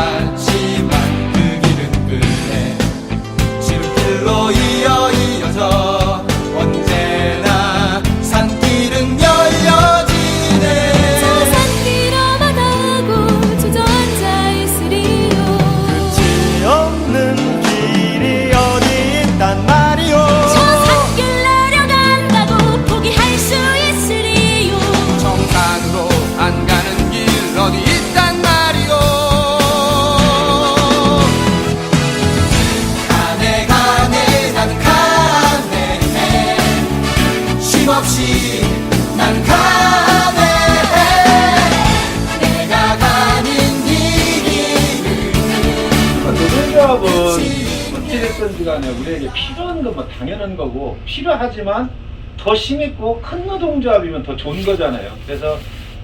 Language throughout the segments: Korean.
lights. 나는 가네 내가 가는 이 길을 노동조합은 어찌됐든지 간에 우리에게 필요한 건뭐 당연한 거고 필요하지만 더 심했고 큰 노동조합이면 더 좋은 거잖아요. 그래서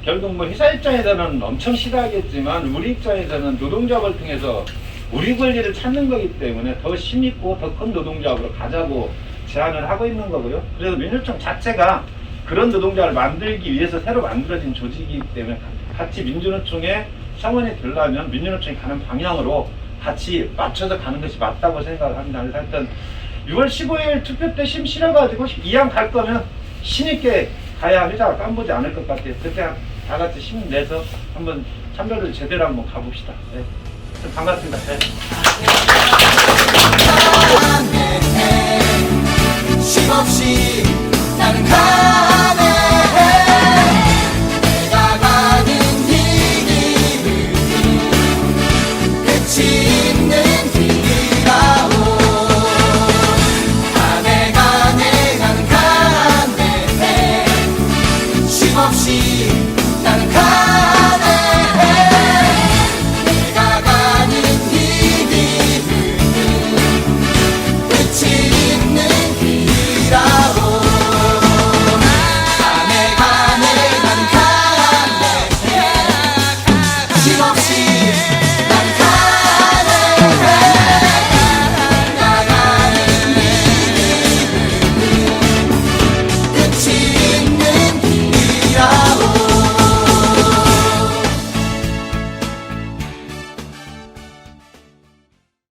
결국 뭐 회사 입장에서는 엄청 싫어하겠지만 우리 입장에서는 노동조합을 통해서 우리 권리를 찾는 거기 때문에 더 심있고 더 큰 노동조합으로 가자고 제안을 하고 있는 거고요. 그래서 민주총 자체가 그런 노동조합을 만들기 위해서 새로 만들어진 조직이기 때문에 같이 민주노총에 성원이 되려면 민주노총이 가는 방향으로 같이 맞춰서 가는 것이 맞다고 생각을 합니다. 그래서 하여튼 6월 15일 투표 때 심 실어가지고 이왕 갈 거면 신있게 가야 회사가 깜보지 않을 것 같아요. 그때 다 같이 힘 내서 한번 참여를 제대로 한번 가봅시다. 네. 반갑습니다. 네. 쉼없